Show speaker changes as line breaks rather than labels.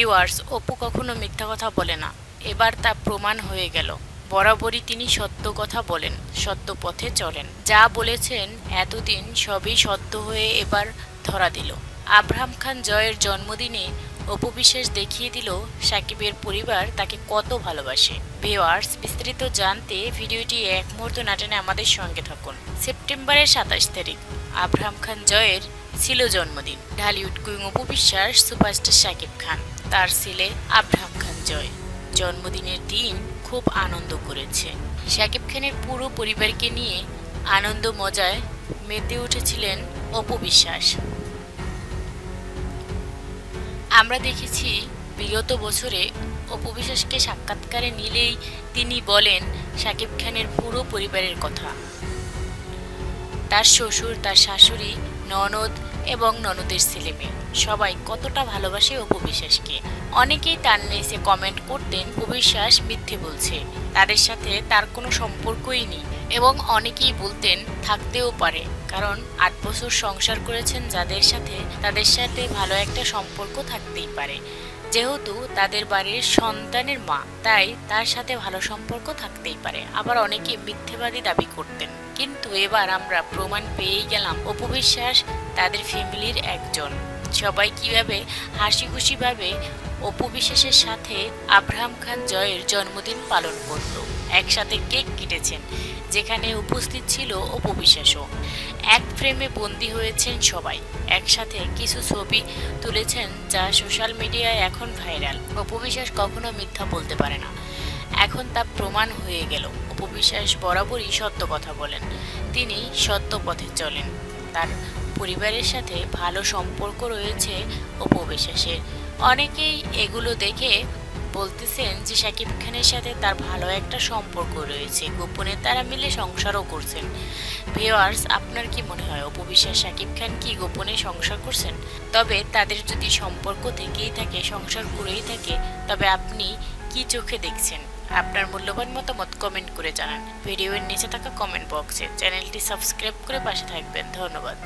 Viewers Apu কখনো মিথ্যা কথা বলে না। এবার তা প্রমাণ হয়ে গেল। বরাবরই তিনি সত্য কথা বলেন, সত্য পথে চলেন। যা বলেছেন, এতদিন সবই সত্য হয়ে এবার ধরা দিল। আব্রাহাম খান জয়ের জন্মদিনে অপবিশ্বাস দেখিয়ে দিল সাকিবের পরিবার তাকে কত ভালোবাসে। ভিওয়ার্স বিস্তারিত জানতে ভিডিওটি এক মুহূর্ত নাটেনে আমাদের সঙ্গে থাকুন। সেপ্টেম্বরের সাতাশ তারিখ আব্রাহাম খান জয়ের ছিল জন্মদিন। ঢালিউড কুইং অপবিশ্বাস সুপারস্টার সাকিব খান, তার ছেলে আব্রাহাম খান জয়। জন্মদিনের দিন খুব আনন্দ করেছে। শাকিব খানের পুরো পরিবারকে নিয়ে আনন্দ মজায় মেতে উঠেছিলেন অপবিশ্বাস। আমরা দেখেছি বিগত বছরে অপবিশ্বাসকে সাক্ষাৎকারে নিলেই তিনি বলেন সাকিব খানের পুরো পরিবারের কথা। তার শ্বশুর, তার শাশুড়ি, ননদ এবং ননদের ছেলে মেয়ে সবাই কতটা ভালোবাসে অপবিশ্বাসকে অনেকেই তার নিচে কমেন্ট করতেন অবিশ্বাস মিথ্যে বলছে। তাদের সাথে তার কোনো সম্পর্কই নেই এবং অনেকেই বলতেন থাকতেও পারে। কারণ আট বছর সংসার করেছেন যাদের সাথে তাদের সাথে ভালো একটা সম্পর্ক থাকতেই পারে। যেহেতু তাদের বাড়ির সন্তানের মা, তাই তার সাথে ভালো সম্পর্ক থাকতেই পারে। আবার অনেকে মিথ্যেবাদী দাবি করতেন। কিন্তু এবার আমরা প্রমাণ পেয়েই গেলাম অপবিশ্বাস তাদের ফ্যামিলির একজন। সবাই কীভাবে হাসি খুশিভাবে অপু অপবিশ্বাসের সাথে আব্রাহাম খান জয়ের জন্মদিন পালন করল। একসাথে কেক কেটেছেন, যেখানে উপস্থিত ছিল অপবিশ্বাসও এক ফ্রেমে বন্দি হয়েছেন সবাই। একসাথে কিছু ছবি তুলেছেন যা সোশ্যাল মিডিয়ায় এখন ভাইরাল। অপবিশ্বাস কখনো মিথ্যা বলতে পারে না। এখন তা প্রমাণ হয়ে গেল। অপবিশ্বাস বরাবরই সত্য কথা বলেন। তিনি সত্য পথে চলেন। তার পরিবারের সাথে ভালো সম্পর্ক রয়েছে অপবিশ্বাসের অনেকেই এগুলো দেখে বলতেছেন যে শাকিব খানের সাথে তার ভালো একটা সম্পর্ক রয়েছে। গোপনে তারা মিলে সংসারও করছেন। ভিওয়ার্স আপনার কি মনে হয়? অপবিশ্বাস শাকিব খান কি গোপনে সংসার করছেন? তবে তাদের যদি সম্পর্ক থেকেই থাকে, সংসার করেই থাকে, তবে আপনি কি চোখে দেখছেন? আপনার মূল্যবান মতামত কমেন্ট করে জানান। ভিডিওর নিচে থাকা কমেন্ট বক্সে চ্যানেলটি সাবস্ক্রাইব করে পাশে থাকবেন। ধন্যবাদ।